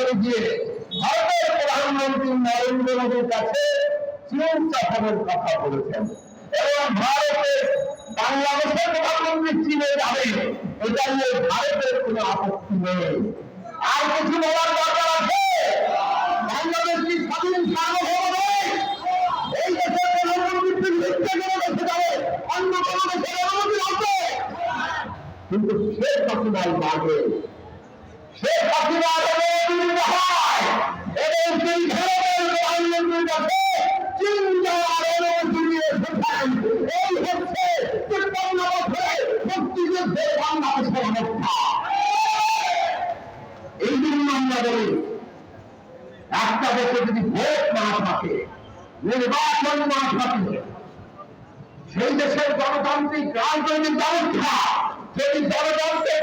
করে দিয়ে ভারতের প্রধানমন্ত্রী নরেন্দ্র মোদীর কাছে চীন কথা বলেছেন। এবং ভারতের বাংলাদেশের প্রধানমন্ত্রী চীনে যাবে এটা নিয়ে ভারতের কোন আপত্তি নেই। আর কিছু বলার দরকার আছে? বাংলাদেশ কি স্বাধীন সার্বভৌম এই দেশের প্রধানমন্ত্রী লিখতে করে দেশে যাবে, অন্য কোনো দেশের অনুমতি আছে কিন্তু সে হাসিনার মাঝে সেই এই হচ্ছে তিপ্পান্ন বছরে মুক্তিযুদ্ধের বাংলাদেশের অবস্থা এই জন্য আমরা বলি একটা সেই দেশের গণতান্ত্রিক রাজনৈতিক ব্যবস্থা যদি গণতন্ত্রের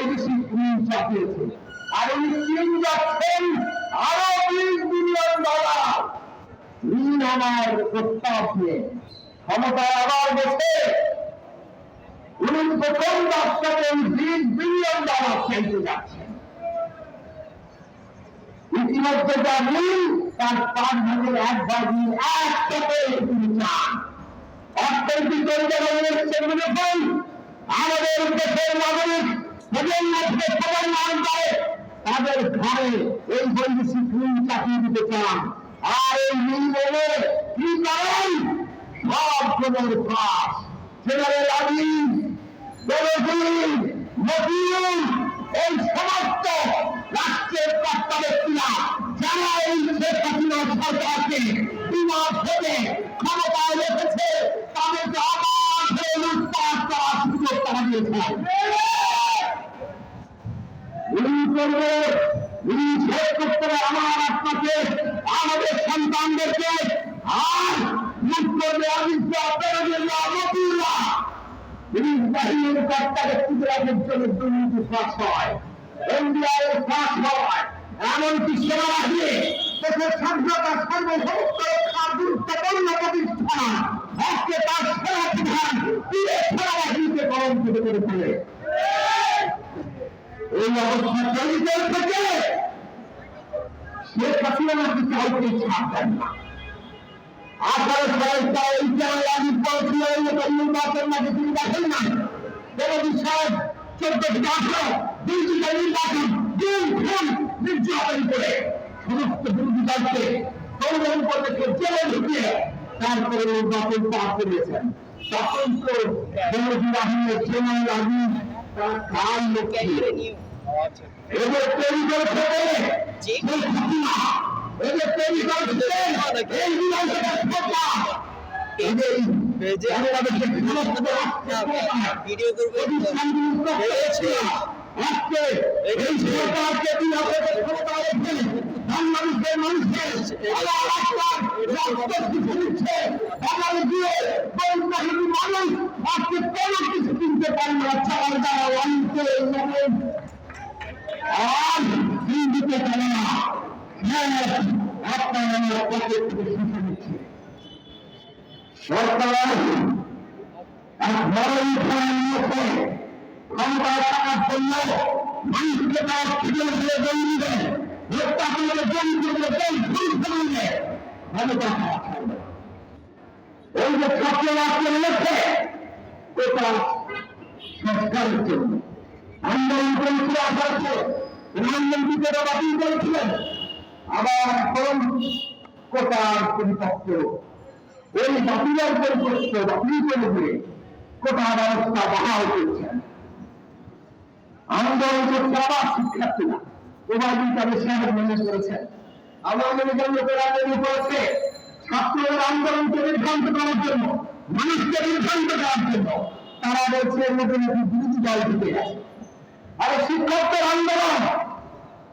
ঋণ চাপিয়েছে আর উনি যাচ্ছেন আরও বিশ বিলিয়ন ডলার ঋণ আমার প্রস্তাব দিয়ে ক্ষমতায় আবার বসে উনি প্রথম বিশ বিলিয়ন ডলার যাচ্ছেন। ইতিমধ্যে যা তার পাঁচ ভাগের এক ভাগ ঋণ একসাথে তিনি চান। সেগুলো আমাদের দেশের নাগরিক প্রজন্ম থেকে তাদের ঘরে এই দিতে চান। আর এই কি করেন? সব পাশ জেনারেল এই সমস্ত রাষ্ট্রের কর্তা ব্যক্তিরা, যারা এই শেখ হাসিনা সরকারকে বিমার থেকে ক্ষমতায় রেখেছে, তাদেরকে আবার লুটপাট করার সুযোগ দিয়েছে। করবে। আমার আপনাকে, আমাদের সন্তানদেরকে। আর পুলিশ বাহিনীর কর্তা ব্যক্তিদের জন্য দুর্নীতি ফাঁস হয় এনডিআই এর ফাঁস হয়। এমনকি সেনাবাহিনী, দেশের স্বাধীনতা সার্বভৌমত্ব রক্ষার গুরুত্বপূর্ণ প্রতিষ্ঠান আজকে তার সেরা প্রধান তীরে সেনাবাহিনীকে গরম করে করে ফেলে এই অবস্থা চলিতে থেকে শেখ হাসিনা নাকি কাউকে ছাড়বেন না। আপনারা সবাই তারা এই চ্যানেল আমি বলছি, এই নির্বাচন নাকি তিনি দেখেন না? দেবী সাহেব, চোদ্দ থেকে আঠারো দুইটিতে নির্বাচন, দিন খুন নির্যাতন করে। সমস্ত বিরোধী দলকে তরুণ পর্যন্ত জেলে ঢুকিয়ে তারপরে নির্বাচন পার করিয়েছেন তখন তো বিরোধী বাহিনীর চ্যানেল আমি তার কাল লোক এদের তৈরি করেছে জি। এদের তৈরি করেছে এই বিধানসভার ক্ষমতা এদের ভিডিও করব আজকে এই সরকারকে কীভাবে ক্ষমতা রেখে বাংলাদেশের মানুষের আবার রাস্তার রাস্তা কিছু দিচ্ছে বাঙালি দিয়ে বাহিনী মানুষ আজকে কোনো কিছু কিনতে পারে না চাল দ্বারা অন্তে আপনার আমার পক্ষে থেকে শিখে নিচ্ছে সরকার উত্থান নিয়েছে ক্ষমতা থাকার জন্য মানুষকে আন্দোলন করেছিলেন আবার এখন কোটার পরিপক্ষ এই বাতিলের পরিপক্ষ বাতিল করে দিয়ে কোটা ব্যবস্থা বাহাল করছেন আন্দোলন করছে আবার শিক্ষার্থীরা এবার তাদের সাহেব মনে মনে করেন লোকেরা মনে করেছে। ছাত্রদের আন্দোলনকে বিভ্রান্ত করার জন্য, মানুষকে বিভ্রান্ত করার জন্য তারা বলছে এর মধ্যে বিরোধী দল গেছে। আরে শিক্ষকদের আন্দোলন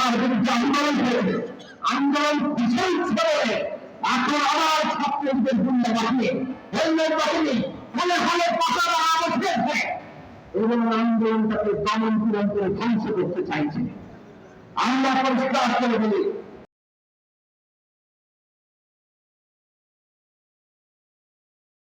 তার আন্দোলন করেছে আন্দোলন ছেড়ে এখন আবার ছাত্রদের গুন্ডা বাহিনী হেলমেট বাহিনী ফলে ফলে এবং আন্দোলনটাকে দমন পূরণ করে ধ্বংস করতে চাইছে আমরা পরিষ্কার করে বলি